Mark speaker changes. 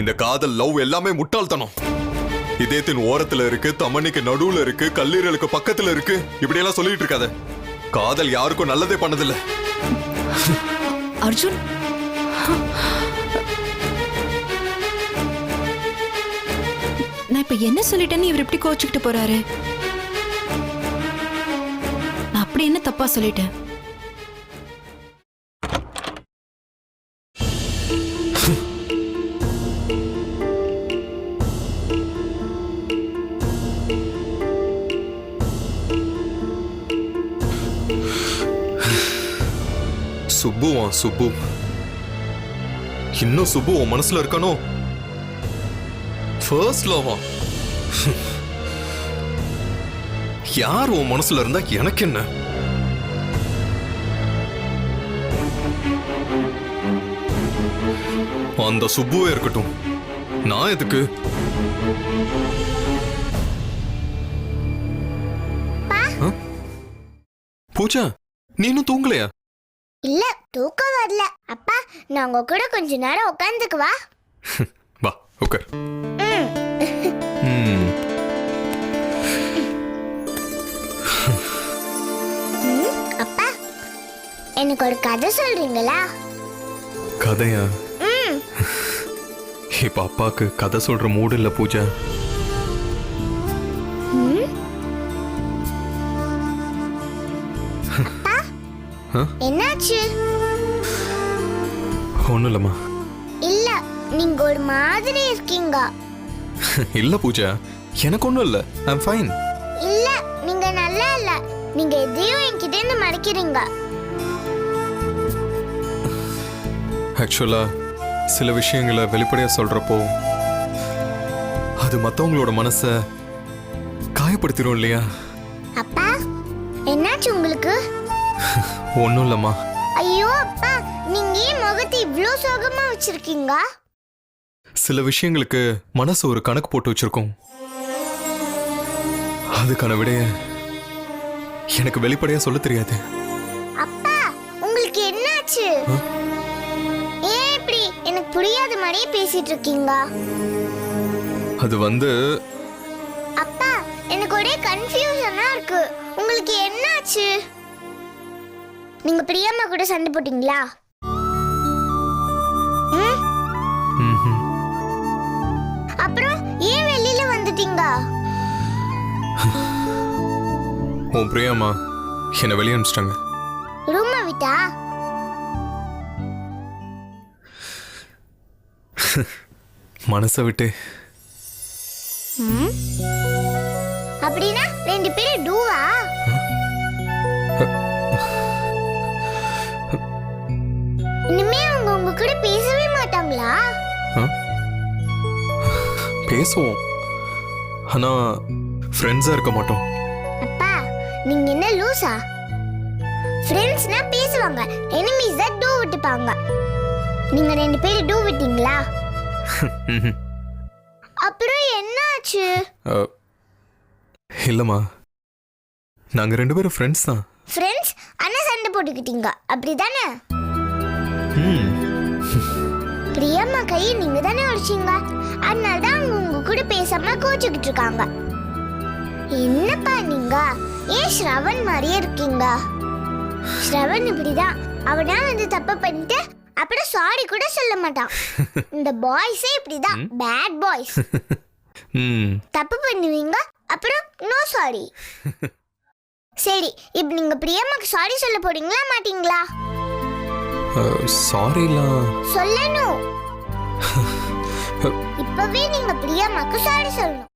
Speaker 1: இந்த காதல் லவ் எல்லாமே முட்டாள்தனம். இதயத்தின் ஓரத்துல இருக்கு தமணிக்கு நடுவுல இருக்கு கல்லீரலுக்கு பக்கத்துல இருக்கு. இப்படி எல்லாம் சொல்லிட்டு இருக்காத. காதல் யாருக்கும் நல்லதே பண்ணதில்ல.
Speaker 2: அர்ஜுன்? நான் இப்ப என்ன சொல்லிட்டேன்னு இவர் இப்படி கோச்சுக்கிட்டு போறாரு? நான் அப்படி என்ன தப்பா சொல்லிட்டேன்?
Speaker 1: சுப்புவா சுப்பு இன்னும் சுப்பு உன் மனசுல இருக்கானோ? ஃபர்ஸ்ட் லவ்வா யார் உன் மனசுல இருந்தா எனக்கு என்ன? அந்த சுப்புவே இருக்கட்டும். நான் எதுக்கு? பூஜா நீ இன்னும் தூங்கலையா?
Speaker 3: இல்ல தூக்கம் வரல. அப்பா நான் உங்க கூட கொஞ்ச நேரம் உட்காந்துக்குவா
Speaker 1: வா. உட்கார்
Speaker 3: அப்பா எனக்கு ஒரு கதை சொல்றீங்களா?
Speaker 1: கதையா? இப்ப அப்பாக்கு கதை சொல்ற மூடு இல்ல பூஜா.
Speaker 3: என்னாச்சு?
Speaker 1: ஒண்ணும் இல்லம்மா
Speaker 3: இல்ல நீங்க ஒரு மாதிரி இருக்கீங்க.
Speaker 1: இல்ல பூஜா எனக்கு ஒண்ணும் இல்ல. ஐம் ஃபைன்
Speaker 3: இல்ல நீங்க நல்லா இல்ல. நீங்க எதையும் என்கிட்ட இருந்து மறைக்கிறீங்க.
Speaker 1: ஆக்சுவலா சில விஷயங்களை வெளிப்படையா சொல்றப்போ அது மத்தவங்களோட மனச காயப்படுத்திடும் இல்லையா?
Speaker 3: அப்பா என்னாச்சு உங்களுக்கு?
Speaker 1: ஒண்ணும் இல்லம்மா.
Speaker 3: ஐயோ அப்பா நீங்க ஏன் முகத்தை இவ்ளோ சோகமா வச்சிருக்கீங்க?
Speaker 1: சில விஷயங்களுக்கு மனசு ஒரு கணக்கு போட்டு வச்சிருக்கோம். அதுக்கான விடைய எனக்கு வெளிப்படையா சொல்ல தெரியாது.
Speaker 3: அப்பா உங்களுக்கு என்னாச்சு? ஏன் இப்படி எனக்கு புரியாத மாதிரியே பேசிட்டு இருக்கீங்க?
Speaker 1: அது வந்து
Speaker 3: அப்பா எனக்கு ஒரே கன்ஃபியூஷனா இருக்கு. உங்களுக்கு என்னாச்சு? நீங்க பிரியம்மா கூட சண்டை போட்டீங்களா. அப்புறம் ஏன் வெளியில வந்துட்டீங்க?
Speaker 1: உன் பிரியாமா என்னை வெளியே அனுப்பிச்சிட்டாங்க.
Speaker 3: ரூம விட்டா?
Speaker 1: மனசை விட்டு?
Speaker 3: அப்படின்னா ரெண்டு பேரும் டூவா பேசவே மாட்டாங்களா?
Speaker 1: பேசுவோம். ஆனா ஃப்ரெண்ட்ஸா இருக்க மாட்டோம்.
Speaker 3: அப்பா நீங்க என்ன லூசா? ஃப்ரெண்ட்ஸ்னா பேசுவாங்க. எனிமீஸ் தான் டூ விட்டுப்பாங்க. நீங்க ரெண்டு பேரும் டூ விட்டீங்களா. அப்புறம் என்னாச்சு?
Speaker 1: அ, இல்லம்மா. நாங்க ரெண்டு பேரும் ஃப்ரெண்ட்ஸ் தான்.
Speaker 3: ஃப்ரெண்ட்ஸ் ஆனா சண்டை போட்டுக்கிட்டீங்க. அப்படிதானே?
Speaker 1: ம்.
Speaker 3: பிரியம்மா கையை நீங்க தானே உடைச்சீங்க அதனால தான் உங்க கூட பேசாம கோச்சுக்கிட்டு இருக்காங்க என்னப்பா நீங்க? ஏன் ஸ்ரவன் மாதிரியே இருக்கீங்க? ஸ்ரவன் இப்படிதான். அவனா வந்து தப்பு பண்ணிட்டு அப்புறம் சாரி கூட சொல்ல மாட்டான். இந்த பாய்ஸே இப்படிதான். பேட் பாய்ஸ் தப்பு பண்ணுவீங்க அப்புறம் நோ சாரி சரி இப்போ நீங்க பிரியம்மாக்கு சாரி சொல்ல போறீங்களா மாட்டீங்களா?
Speaker 1: சாரிலாம்
Speaker 3: சொல்லணும். இப்பவே நீங்க பிரியம்மாக்கு சாரி சொல்லணும்.